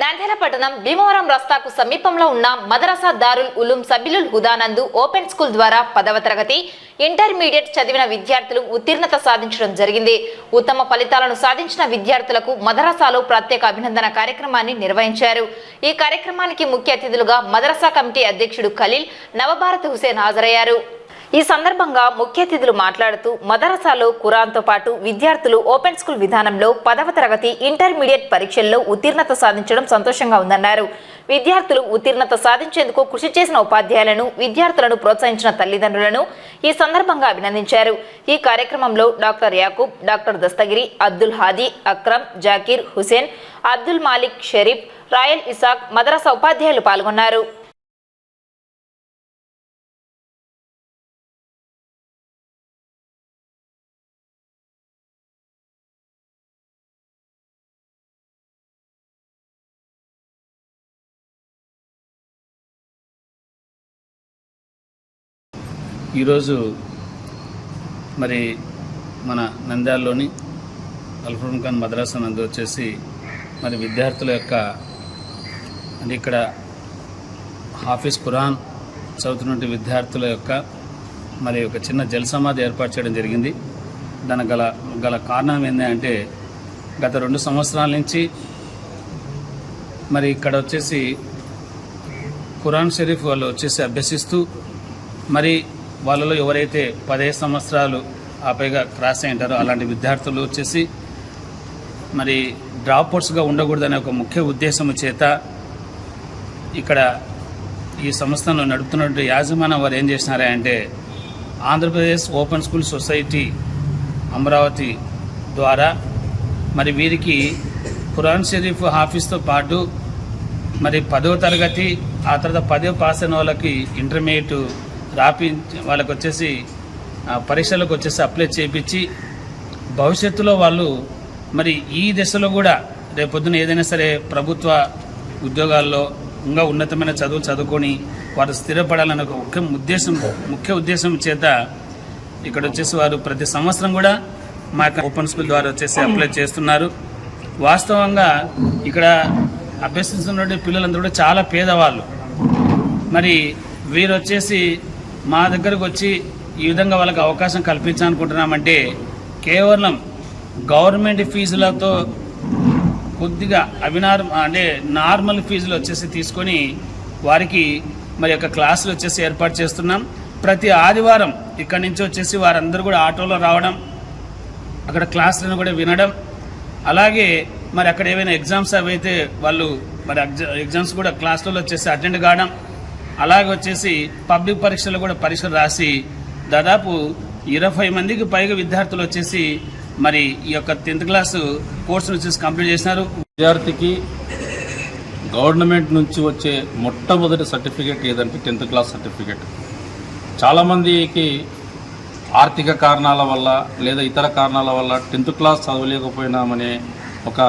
నంద్యాల పట్టణం భీమవరం రస్తాకు సమీపంలో ఉన్న మదరసా దారుల్ ఉలుం సబిలుల్ హుదానందు ఓపెన్ స్కూల్ ద్వారా పదవ తరగతి ఇంటర్మీడియట్ చదివిన విద్యార్థులు ఉత్తీర్ణత సాధించడం జరిగింది. ఉత్తమ ఫలితాలను సాధించిన విద్యార్థులకు మదరసాలో ప్రత్యేక అభినందన కార్యక్రమాన్ని నిర్వహించారు. ఈ కార్యక్రమానికి ముఖ్య అతిథులుగా మదరసా కమిటీ అధ్యక్షుడు ఖలీల్ నవభారత్ హుసేన్ హాజరయ్యారు. ఈ సందర్భంగా ముఖ్య అతిథులు మాట్లాడుతూ మదరసాలో ఖురాన్తో పాటు విద్యార్థులు ఓపెన్ స్కూల్ విధానంలో పదవ తరగతి ఇంటర్మీడియట్ పరీక్షల్లో ఉత్తీర్ణత సాధించడం సంతోషంగా ఉందన్నారు. విద్యార్థులు ఉత్తీర్ణత సాధించేందుకు కృషి చేసిన ఉపాధ్యాయులను విద్యార్థులను ప్రోత్సహించిన తల్లిదండ్రులను ఈ సందర్భంగా అభినందించారు. ఈ కార్యక్రమంలో డాక్టర్ యాకూబ్ డాక్టర్ దస్తగిరి అబ్దుల్ హాదీ అక్రమ్ జాకీర్ హుసేన్ అబ్దుల్ మాలిక్ షరీఫ్ రాయల్ ఇసాక్ మదరసా ఉపాధ్యాయులు పాల్గొన్నారు. ఈరోజు మరి మన నంద్యాలలోని అల్ఫరం ఖాన్ మద్రాసు నందు వచ్చేసి మరి విద్యార్థుల యొక్క అంటే ఇక్కడ హాఫీజ్ ఖురాన్ చదువుతున్నటువంటి విద్యార్థుల యొక్క మరి ఒక చిన్న జల సమాధి ఏర్పాటు చేయడం జరిగింది. దానికి గల గల కారణం ఏంటంటే గత రెండు సంవత్సరాల నుంచి మరి ఇక్కడ వచ్చేసి ఖురాన్ షరీఫ్ వాళ్ళు వచ్చేసి అభ్యసిస్తూ మరి వాళ్ళలో ఎవరైతే పదిహేను సంవత్సరాలు ఆపైగా క్రాస్ అయి ఉంటారో అలాంటి విద్యార్థులు వచ్చేసి మరి డ్రాప్అవుట్స్గా ఉండకూడదనే ఒక ముఖ్య ఉద్దేశం చేత ఇక్కడ ఈ సంస్థను నడుపుతున్నటువంటి యాజమాన్యం వారు ఏం చేసినారంటే Andhra Pradesh open school society Amaravati ద్వారా మరి వీరికి ఖురాన్ షరీఫ్ హాఫీస్తో పాటు మరి పదో తరగతి ఆ తర్వాత పదో పాస్ అయిన వాళ్ళకి ఇంటర్మీడియట్ రాపి వాళ్ళకు వచ్చేసి ఆ, పరీక్షలకు వచ్చేసి అప్లై చేయించి భవిష్యత్తులో వాళ్ళు మరి ఈ దశలో కూడా రేపొద్దున ఏదైనా సరే ప్రభుత్వ ఉద్యోగాల్లో ఇంకా ఉన్నతమైన చదువు చదువుకొని వారు స్థిరపడాలన్న ఒక ముఖ్య ఉద్దేశం ముఖ్య ఉద్దేశం చేత ఇక్కడ వచ్చేసి వారు ప్రతి సంవత్సరం కూడా మా యొక్క ఓపెన్ స్కూల్ ద్వారా వచ్చేసి అప్లై చేస్తున్నారు. వాస్తవంగా ఇక్కడ అభ్యసిస్తున్న పిల్లలందరూ కూడా చాలా పేదవాళ్ళు. మరి వీరు వచ్చేసి మా దగ్గరకు వచ్చి ఈ విధంగా వాళ్ళకి అవకాశం కల్పించాలనుకుంటున్నామంటే కేవలం గవర్నమెంట్ ఫీజులతో కొద్దిగా అభినార్ అంటే నార్మల్ ఫీజులు వచ్చేసి తీసుకొని వారికి మరి యొక్క క్లాసులు వచ్చేసి ఏర్పాటు చేస్తున్నాం. ప్రతి ఆదివారం ఇక్కడి నుంచి వచ్చేసి వారందరూ కూడా ఆటోలో రావడం అక్కడ క్లాసులను కూడా వినడం అలాగే మరి అక్కడ ఏమైనా ఎగ్జామ్స్ అవైతే వాళ్ళు మరి ఎగ్జామ్స్ కూడా క్లాసులలో వచ్చేసి అటెండ్ కావడం అలాగే వచ్చేసి పబ్లిక్ పరీక్షలు కూడా పరీక్షలు రాసి దాదాపు ఇరవై మందికి పైగా విద్యార్థులు వచ్చేసి మరి ఈ యొక్క టెన్త్ క్లాస్ కోర్సును వచ్చేసి కంప్లీట్ చేసినారు. విద్యార్థికి గవర్నమెంట్ నుంచి వచ్చే మొట్టమొదటి సర్టిఫికేట్ ఏదంటే టెన్త్ క్లాస్ సర్టిఫికేట్. చాలామందికి ఆర్థిక కారణాల వల్ల లేదా ఇతర కారణాల వల్ల టెన్త్ క్లాస్ చదవలేకపోయినామనే ఒక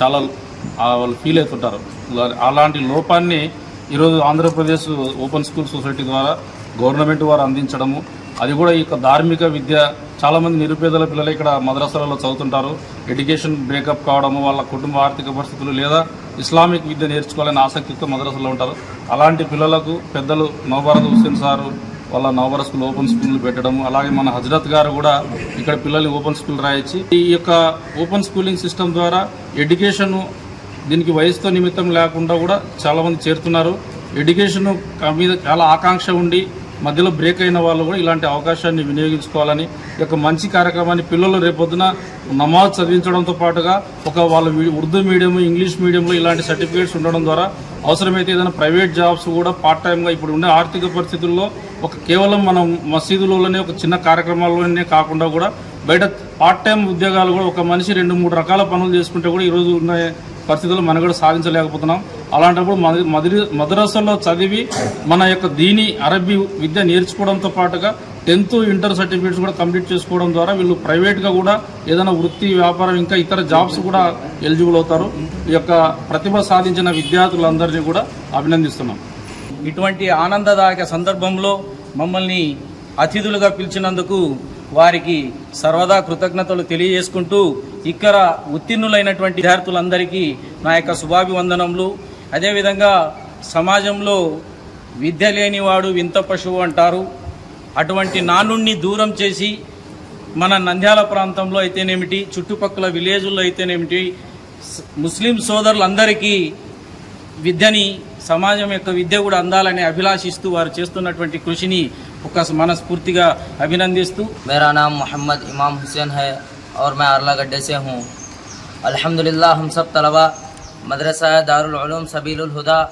చాలా వాళ్ళు ఫీల్ అవుతుంటారు. అలాంటి లోపాన్ని ఈరోజు ఆంధ్రప్రదేశ్ ఓపెన్ స్కూల్ సొసైటీ ద్వారా గవర్నమెంట్ వారు అందించడము అది కూడా ఈ యొక్క ధార్మిక విద్య చాలామంది నిరుపేదల పిల్లలు ఇక్కడ మద్రసాలలో చదువుతుంటారు. ఎడ్యుకేషన్ బ్రేకప్ కావడము వాళ్ళ కుటుంబ ఆర్థిక పరిస్థితులు లేదా ఇస్లామిక్ విద్య నేర్చుకోవాలని ఆసక్తితో మద్రాసులో ఉంటారు. అలాంటి పిల్లలకు పెద్దలు నవభారత్ హుస్సేన్ సారు వాళ్ళ నవభారత్ స్కూల్ ఓపెన్ స్కూల్ పెట్టడం అలాగే మన హజరత్ గారు కూడా ఇక్కడ పిల్లల్ని ఓపెన్ స్కూల్ రాయించి ఈ యొక్క ఓపెన్ స్కూలింగ్ సిస్టమ్ ద్వారా ఎడ్యుకేషన్ దీనికి వయసుతో నిమిత్తం లేకుండా కూడా చాలామంది చేరుతున్నారు. ఎడ్యుకేషన్ మీద చాలా ఆకాంక్ష ఉండి మధ్యలో బ్రేక్ అయిన వాళ్ళు కూడా ఇలాంటి అవకాశాన్ని వినియోగించుకోవాలని ఈ యొక్క మంచి కార్యక్రమాన్ని పిల్లలు రేపొద్దున నమాజ్ చదివించడంతో పాటుగా ఒక వాళ్ళు ఉర్దూ మీడియం ఇంగ్లీష్ మీడియంలో ఇలాంటి సర్టిఫికేట్స్ ఉండడం ద్వారా అవసరమైతే ఏదైనా ప్రైవేట్ జాబ్స్ కూడా పార్ట్ టైంగా ఇప్పుడు ఉండే ఆర్థిక పరిస్థితుల్లో ఒక కేవలం మనం మసీదులలోనే ఒక చిన్న కార్యక్రమాల్లోనే కాకుండా కూడా బయట పార్ట్ టైం ఉద్యోగాలు కూడా ఒక మనిషి రెండు మూడు రకాల పనులు చేసుకుంటే కూడా ఈరోజు ఉన్న పరిస్థితులు మనం కూడా సాధించలేకపోతున్నాం. అలాంటప్పుడు మద- మదిరి చదివి మన యొక్క దీని అరబీ విద్య నేర్చుకోవడంతో పాటుగా టెన్త్ ఇంటర్ సర్టిఫికేట్స్ కూడా కంప్లీట్ చేసుకోవడం ద్వారా వీళ్ళు ప్రైవేట్గా కూడా ఏదైనా వృత్తి వ్యాపారం ఇంకా ఇతర జాబ్స్ కూడా ఎలిజిబుల్ అవుతారు. ఈ యొక్క ప్రతిభ సాధించిన విద్యార్థులందరినీ కూడా అభినందిస్తున్నాం. ఇటువంటి ఆనందదాయక సందర్భంలో మమ్మల్ని అతిథులుగా పిలిచినందుకు వారికి సర్వదా కృతజ్ఞతలు తెలియజేసుకుంటూ ఇక్కడ ఉత్తీర్ణులైనటువంటి విద్యార్థులందరికీ నా యొక్క శుభాభివందనములు. అదేవిధంగా సమాజంలో విద్య లేనివాడు వింత పశువు అంటారు. అటువంటి నానుణ్ణి దూరం చేసి మన నంద్యాల ప్రాంతంలో అయితేనేమిటి చుట్టుపక్కల విలేజుల్లో అయితేనేమిటి ముస్లిం సోదరులందరికీ విద్యని సమాజం యొక్క విద్య కూడా అందాలని అభిలాషిస్తూ వారు చేస్తున్నటువంటి కృషిని ఒక్క کا అభినందిస్తూ میرا نام محمد امام حسین ہے اور میں ارلا گڈے سے ہوں الحمدللہ ہم سب طلباء مدرسہ دارالعلوم سبیل الہدا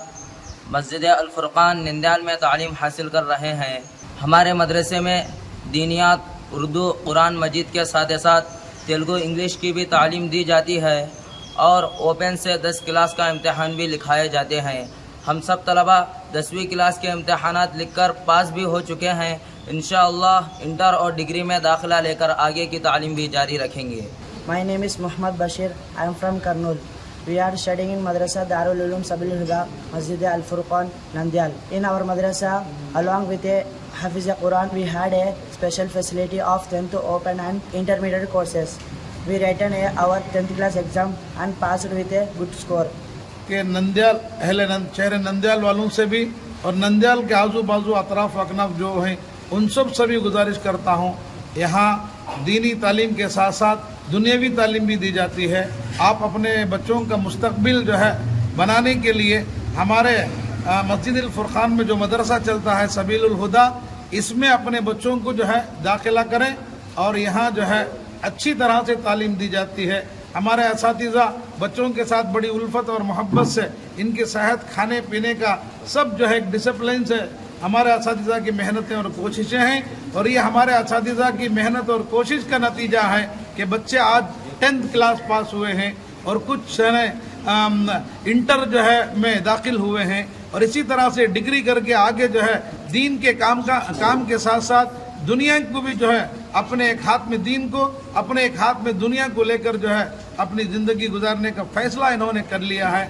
مسجد الفرقان نندیال میں تعلیم حاصل کر رہے ہیں ہمارے مدرسے میں دینیات اردو قرآن مجید کے ساتھ ساتھ تیلگو انگلش کی بھی تعلیم دی جاتی ہے اور اوپن سے دس کلاس کا امتحان بھی لکھائے جاتے ہیں ہم سب طلبہ دسویں کلاس کے امتحانات لکھ کر پاس بھی ہو چکے ہیں۔ انشاءاللہ انٹر اور ڈگری میں داخلہ لے کر آگے کی تعلیم بھی جاری رکھیں گے۔ مائی نیم از محمد بشیر آئی ایم فرام کرنول وی آر اسٹڈنگ ان مدرسہ دارالعلوم سب الحدا مسجد الفرقان نندیال ان آور مدرسہ الانگ وت اے حفظ قرآن وی ہیڈ اے اسپیشل فیسلٹی آف اوپن اینڈ انٹرمیڈیٹ کورسز وی We written a, our 10th class exam and passed with a good. کہ نندیال، اہل نند، شہر نندیال والوں سے بھی اور نندیال کے آزو بازو اطراف و اکناف جو ہیں، ان سب سے بھی گزارش کرتا ہوں، یہاں دینی تعلیم کے ساتھ ساتھ دنیاوی تعلیم بھی دی جاتی ہے۔ آپ اپنے بچوں کا مستقبل جو ہے بنانے کے لیے ہمارے مسجد الفرقان میں جو مدرسہ چلتا ہے سبیل الہدا، اس میں اپنے بچوں کو جو ہے داخلہ کریں اور یہاں جو ہے اچھی طرح سے تعلیم دی جاتی ہے۔ ہمارے اساتذہ بچوں کے ساتھ بڑی الفت اور محبت سے ان کی صحت، کھانے پینے کا سب جو ہے ایک ڈسپلن سے ہمارے اساتذہ کی محنتیں اور کوششیں ہیں۔ اور یہ ہمارے اساتذہ کی محنت اور کوشش کا نتیجہ ہے کہ بچے آج ٹینتھ کلاس پاس ہوئے ہیں اور کچھ انٹر جو ہے میں داخل ہوئے ہیں۔ اور اسی طرح سے ڈگری کر کے آگے جو ہے دین کے کام کا، کام کے ساتھ ساتھ دنیا کو بھی جو ہے اپنے ایک ہاتھ میں دین کو، اپنے ایک ہاتھ میں دنیا کو لے کر جو ہے اپنی زندگی گزارنے کا فیصلہ انہوں نے کر لیا ہے۔